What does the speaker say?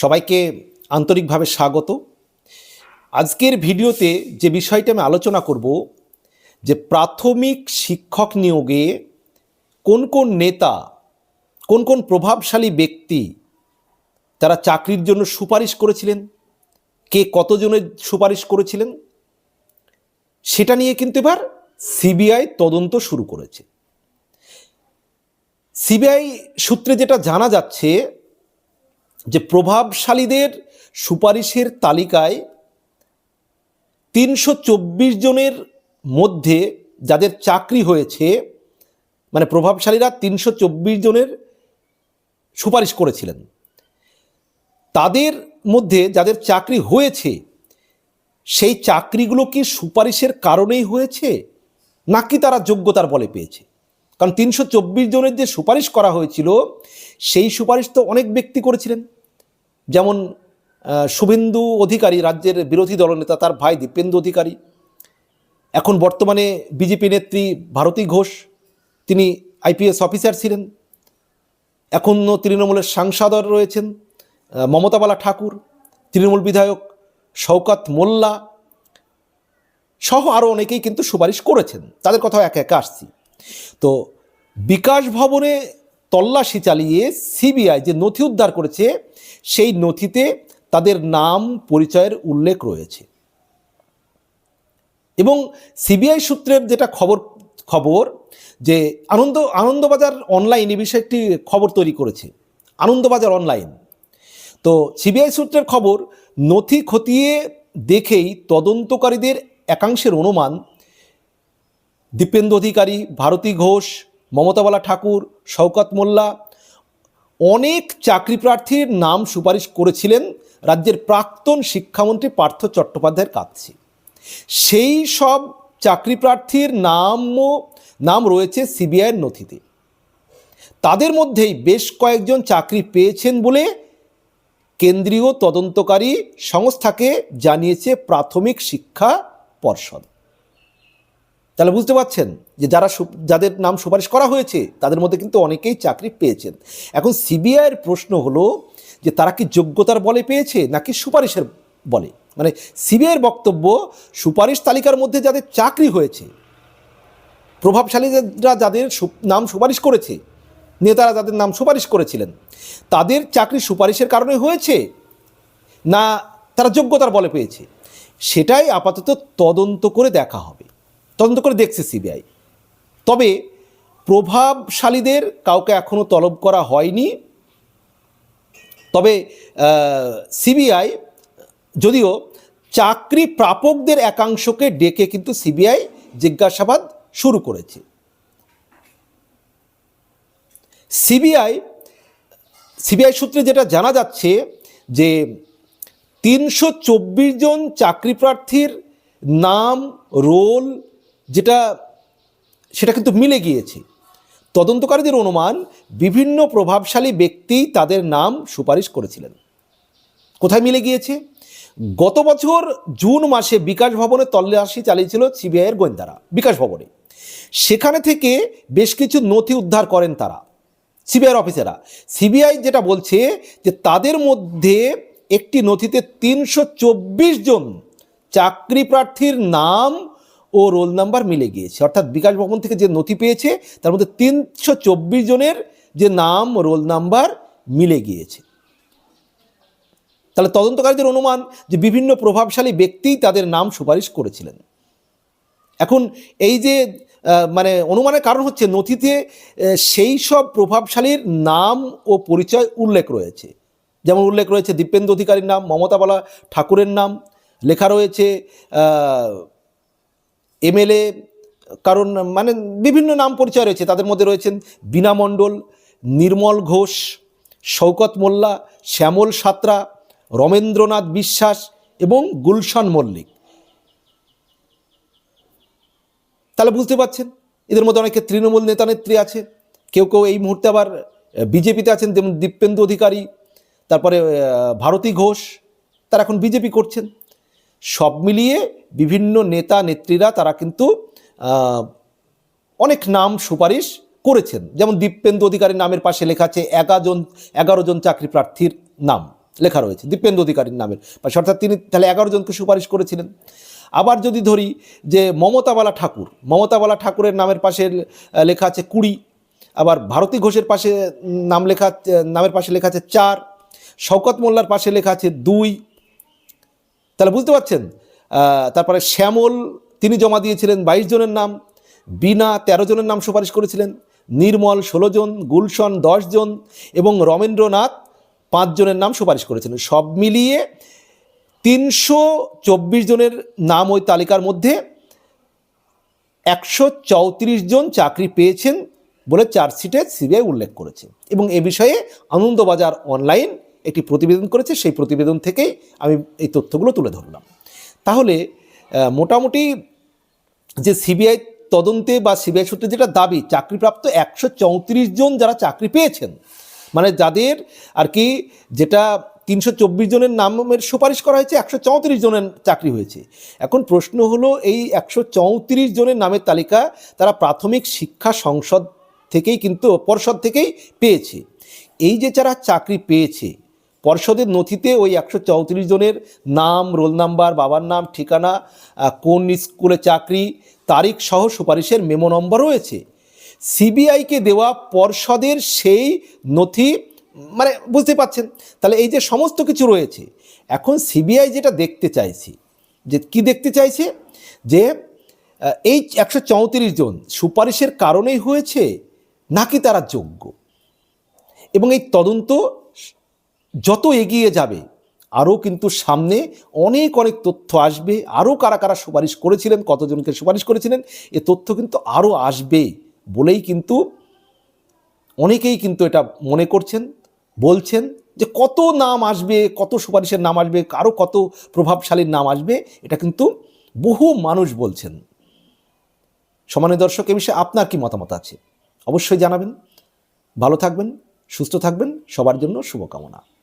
সবাইকে আন্তরিকভাবে স্বাগত। আজকের ভিডিওতে যে বিষয়টা আমি আলোচনা করব, যে প্রাথমিক শিক্ষক নিয়োগে কোন কোন নেতা, কোন কোন প্রভাবশালী ব্যক্তি তারা চাকরির জন্য সুপারিশ করেছিলেন, কে কতজনের সুপারিশ করেছিলেন, সেটা নিয়ে কিন্তু এবার সিবিআই তদন্ত শুরু করেছে। সিবিআই সূত্রে যেটা জানা যাচ্ছে প্রভাবশালীদের সুপারিশের তালিকায় তিনশো চব্বিশ জনের মধ্যে যাদের চাকরি হয়েছে মানে প্রভাবশালীরা তিনশো চব্বিশ জনের সুপারিশ করেছিলেন। তাদের মধ্যে যাদের চাকরি হয়েছে, সেই চাকরিগুলো কি সুপারিশের কারণেই হয়েছে, নাকি তারা যোগ্যতার বলে পেয়েছে? কারণ তিনশো চব্বিশ জনের যে সুপারিশ করা হয়েছিল, সেই সুপারিশ তো অনেক ব্যক্তি করেছিলেন। যেমন শুভেন্দু অধিকারী রাজ্যের বিরোধী দলনেতা তার ভাই দীপেন্দু অধিকারী। এখন বর্তমানে বিজেপি নেত্রী ভারতী ঘোষ, তিনি আইপিএস অফিসার ছিলেন। এখনও তৃণমূলের সাংসদর রয়েছেন মমতাবালা ঠাকুর, তৃণমূল বিধায়ক শওকাত মোল্লা সহ আরও অনেকেই কিন্তু সুপারিশ করেছেন। তাদের কথাও একে একে আসছি। তো বিকাশ ভবনে তল্লাশি চালিয়ে সিবিআই যে নথি উদ্ধার করেছে সেই নথিতে তাদের নাম, পরিচয়ের উল্লেখ রয়েছে। এবং সিবিআই সূত্রের যেটা খবর খবর যে আনন্দ, আনন্দবাজার অনলাইন এ বিষয়ে একটি খবর তৈরি করেছে। আনন্দবাজার অনলাইন। তো সিবিআই সূত্রের খবর, নথি খতিয়ে দেখেই তদন্তকারীদের একাংশের অনুমান দীপেন্দু অধিকারী, ভারতী ঘোষ, মমতাবালা ঠাকুর, শওকত মোল্লা অনেক চাকরি প্রার্থীর নাম সুপারিশ করেছিলেন রাজ্যের প্রাক্তন শিক্ষামন্ত্রী পার্থ চট্টোপাধ্যায়ের কাছে সেই সব চাকরি প্রার্থীর নামও, নাম রয়েছে সিবিআইয়ের নথিতে। তাদের মধ্যেই বেশ কয়েকজন চাকরি পেয়েছেন বলে কেন্দ্রীয় তদন্তকারী সংস্থাকে জানিয়েছে প্রাথমিক শিক্ষা পর্ষদ। তাহলে বুঝতে পারছেন যে যারা যাদের নাম সুপারিশ করা হয়েছে, তাদের মধ্যে কিন্তু অনেকেই চাকরি পেয়েছেন। এখন সিবিআইয়ের প্রশ্ন হলো যে তারা কি যোগ্যতার বলে পেয়েছে নাকি সুপারিশের বলে? মানে সিবিআইয়ের বক্তব্য, সুপারিশ তালিকার মধ্যে যাদের চাকরি হয়েছে, প্রভাবশালীরা যাদের নাম সুপারিশ করেছে, নেতারা যাদের নাম সুপারিশ করেছিলেন, তাদের চাকরি সুপারিশের কারণে হয়েছে না তারা যোগ্যতার বলে পেয়েছে? সেটাই আপাতত তদন্ত করে দেখা হবে। তদন্ত করে দেখছে সিবিআই। তবে প্রভাবশালীদের কাউকে এখনও তলব করা হয়নি। তবে সিবিআই যদিও চাকরি প্রাপকদের একাংশকে ডেকে কিন্তু সিবিআই জিজ্ঞাসাবাদ শুরু করেছে। সিবিআই সিবিআই সূত্রে যেটা জানা যাচ্ছে যে তিনশো চব্বিশ জন চাকরি প্রার্থীর নাম, রোল যেটা, সেটা কিন্তু মিলে গিয়েছে। তদন্তকারীদের অনুমান, বিভিন্ন প্রভাবশালী ব্যক্তি তাদের নাম সুপারিশ করেছিলেন। কোথায় মিলে গিয়েছে? গত বছর জুন মাসে বিকাশ ভবনে তল্লাশি চালিয়েছিল সিবিআইয়ের গোয়েন্দারা, বিকাশ ভবনে। সেখানে থেকে বেশ কিছু নথি উদ্ধার করেন তারা, সিবিআইয়ের অফিসাররা সিবিআই যেটা বলছে যে, তাদের মধ্যে একটি নথিতে তিনশো চব্বিশ জন চাকরি প্রার্থীর নাম ও রোল নাম্বার মিলে গিয়েছে। অর্থাৎ বিকাশ ভবন থেকে যে নথি পেয়েছে, তার মধ্যে তিনশো চব্বিশ জনের যে নাম, রোল নাম্বার মিলে গিয়েছে। তাহলে তদন্তকারীদের অনুমান যে বিভিন্ন প্রভাবশালী ব্যক্তি তাদের নাম সুপারিশ করেছিলেন। এখন এই যে মানে অনুমানের কারণ হচ্ছে নথিতে সেই সব প্রভাবশালীর নাম ও পরিচয় উল্লেখ রয়েছে। যেমন উল্লেখ রয়েছে দীপেন্দ্র অধিকারীর নাম মমতাবালা ঠাকুরের নাম লেখা রয়েছে এমএলএ কারণ মানে বিভিন্ন নাম পরিচয় রয়েছে। তাদের মধ্যে রয়েছেন বীণা মণ্ডল, নির্মল ঘোষ, শওকত মোল্লা, শ্যামল সাঁতরা, রমেন্দ্রনাথ বিশ্বাস এবং গুলশান মল্লিক। তাহলে বুঝতে পারছেন, এদের মধ্যে অনেকে তৃণমূল নেতা নেত্রী আছে। কেউ কেউ এই মুহূর্তে আবার বিজেপিতে আছেন যেমন দীপেন্দু অধিকারী, তারপরে ভারতী ঘোষ, তারা এখন বিজেপি করছেন। সব মিলিয়ে বিভিন্ন নেতা নেত্রীরা তারা কিন্তু অনেক নাম সুপারিশ করেছেন। যেমন দীপেন্দু অধিকারীর নামের পাশে লেখা আছে জন, এগারো জন চাকরি প্রার্থীর নাম লেখা রয়েছে দীপেন্দ্র অধিকারীর নামের পাশে। অর্থাৎ তিনি তাহলে এগারো জনকে সুপারিশ করেছিলেন। আবার যদি ধরি যে মমতাবালা ঠাকুর, মমতাবালা ঠাকুরের নামের পাশে লেখা আছে কুড়ি, আবার ভারতী ঘোষের পাশে নাম লেখা নামের পাশে লেখা আছে চার, শওকত মোল্লার পাশে লেখা আছে দুই। তাহলে বুঝতে পারছেন? তারপরে শ্যামল, তিনি জমা দিয়েছিলেন বাইশ জনের নাম বিনা তেরো জনের নাম সুপারিশ করেছিলেন, নির্মল ষোলো জন, গুলশন দশ জন এবং রমেন্দ্রনাথ পাঁচ জনের নাম সুপারিশ করেছিলেন। সব মিলিয়ে তিনশো চব্বিশ জনের নাম ওই তালিকার মধ্যে একশো চৌত্রিশ জন চাকরি পেয়েছেন বলে চার্জশিটে সিবিআই উল্লেখ করেছে এবং এ বিষয়ে আনন্দবাজার অনলাইন একটি প্রতিবেদন করেছে। সেই প্রতিবেদন থেকেই আমি এই তথ্যগুলো তুলে ধরলাম। তাহলে মোটামুটি যে সিবিআই তদন্তে বা সিবিআই সূত্রে যেটা দাবি, চাকরিপ্রাপ্ত একশো চৌত্রিশ জন যারা চাকরি পেয়েছেন মানে যাদের আর কি যেটা তিনশো চব্বিশ জনের নামের সুপারিশ করা হয়েছে, একশো চৌত্রিশ জনের চাকরি হয়েছে। এখন প্রশ্ন হলো, এই একশো চৌত্রিশ জনের নামের তালিকা তারা প্রাথমিক শিক্ষা সংসদ থেকেই কিন্তু, পর্ষদ থেকেই পেয়েছে। এই যে যারা চাকরি পেয়েছে পর্ষদের নথিতে ওই একশো চৌত্রিশ জনের নাম, রোল নাম্বার, বাবার নাম, ঠিকানা কোন স্কুলে চাকরি, তারিখ সহ সুপারিশের মেমো নম্বর রয়েছে। সিবিআইকে দেওয়া পর্ষদের সেই নথি মানে বুঝতে পাচ্ছেন তাহলে এই যে সমস্ত কিছু রয়েছে, এখন সিবিআই যেটা দেখতে চাইছে, যে কি দেখতে চাইছে? যে এই একশো চৌত্রিশ জন সুপারিশের কারণেই হয়েছে নাকি তারা যোগ্য? এবং এই তদন্ত যত এগিয়ে যাবে, আরও কিন্তু সামনে অনেক অনেক তথ্য আসবে, আরও কারা কারা সুপারিশ করেছিলেন, কতজনকে সুপারিশ করেছিলেন, এ তথ্য কিন্তু আরও আসবে বলেই কিন্তু অনেকেই কিন্তু এটা মনে করছেন, বলছেন যে কত নাম আসবে, কত সুপারিশের নাম আসবে আরও কত প্রভাবশালীর নাম আসবে, এটা কিন্তু বহু মানুষ বলছেন। সমানের দর্শক, এ বিষয়ে আপনার কি মতামত আছে? অবশ্যই জানাবেন। ভালো থাকবেন, সুস্থ থাকবেন, সবার জন্য শুভকামনা।